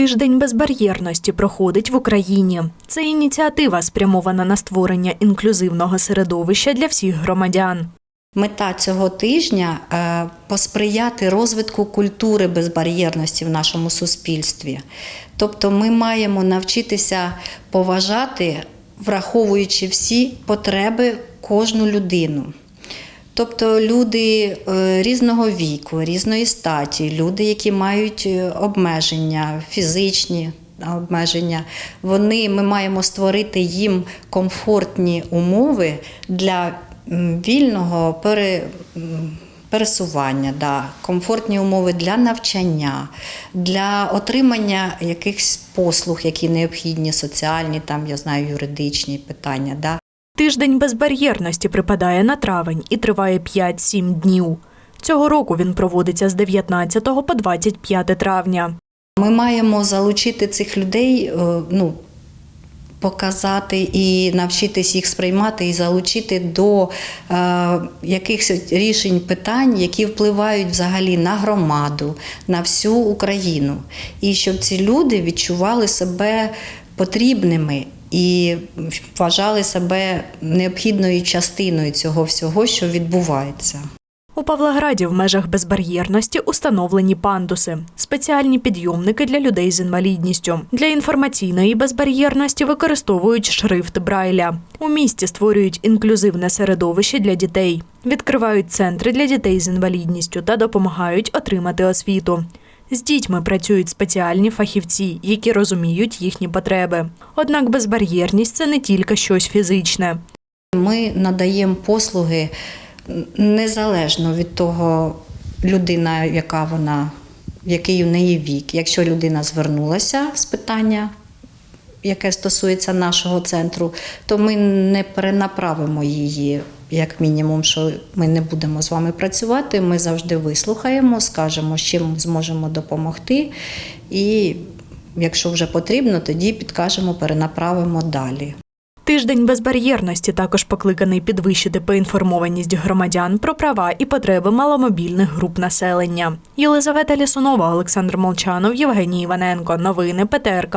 Тиждень безбар'єрності проходить в Україні. Це ініціатива спрямована на створення інклюзивного середовища для всіх громадян. Мета цього тижня е, посприяти розвитку культури безбар'єрності в нашому суспільстві. Тобто ми маємо навчитися поважати, враховуючи всі потреби кожну людину. Тобто люди е, різного віку, різної статі, люди, які мають е, обмеження, фізичні обмеження, вони ми маємо створити їм комфортні умови для вільного пере, пересування, да, комфортні умови для навчання, для отримання якихось послуг, які необхідні, соціальні, там я знаю, юридичні питання. Да. Тиждень безбар'єрності припадає на травень і триває 5-7 днів. Цього року він проводиться з 19 по 25 травня. Ми маємо залучити цих людей, е, ну, показати і навчитись їх сприймати і залучити до е, якихось рішень питань, які впливають взагалі на громаду, на всю Україну. І щоб ці люди відчували себе потрібними. І вважали себе необхідною частиною цього всього, що відбувається. У Павлограді в межах безбар'єрності установлені пандуси спеціальні підйомники для людей з інвалідністю. Для інформаційної безбар'єрності використовують шрифт Брайля. У місті створюють інклюзивне середовище для дітей, відкривають центри для дітей з інвалідністю та допомагають отримати освіту. З дітьми працюють спеціальні фахівці, які розуміють їхні потреби. Однак безбар'єрність це не тільки щось фізичне. Ми надаємо послуги незалежно від того, людина, яка вона, який у неї вік. Якщо людина звернулася з питання, яке стосується нашого центру, то ми не перенаправимо її. Як мінімум, що ми не будемо з вами працювати, ми завжди вислухаємо, скажемо, з чим зможемо допомогти. І якщо вже потрібно, тоді підкажемо, перенаправимо далі. Тиждень безбар'єрності також покликаний підвищити поінформованість громадян про права і потреби маломобільних груп населення. Єлизавета Лісунова, Олександр Молчанов, Євгеній Іваненко. Новини ПТРК.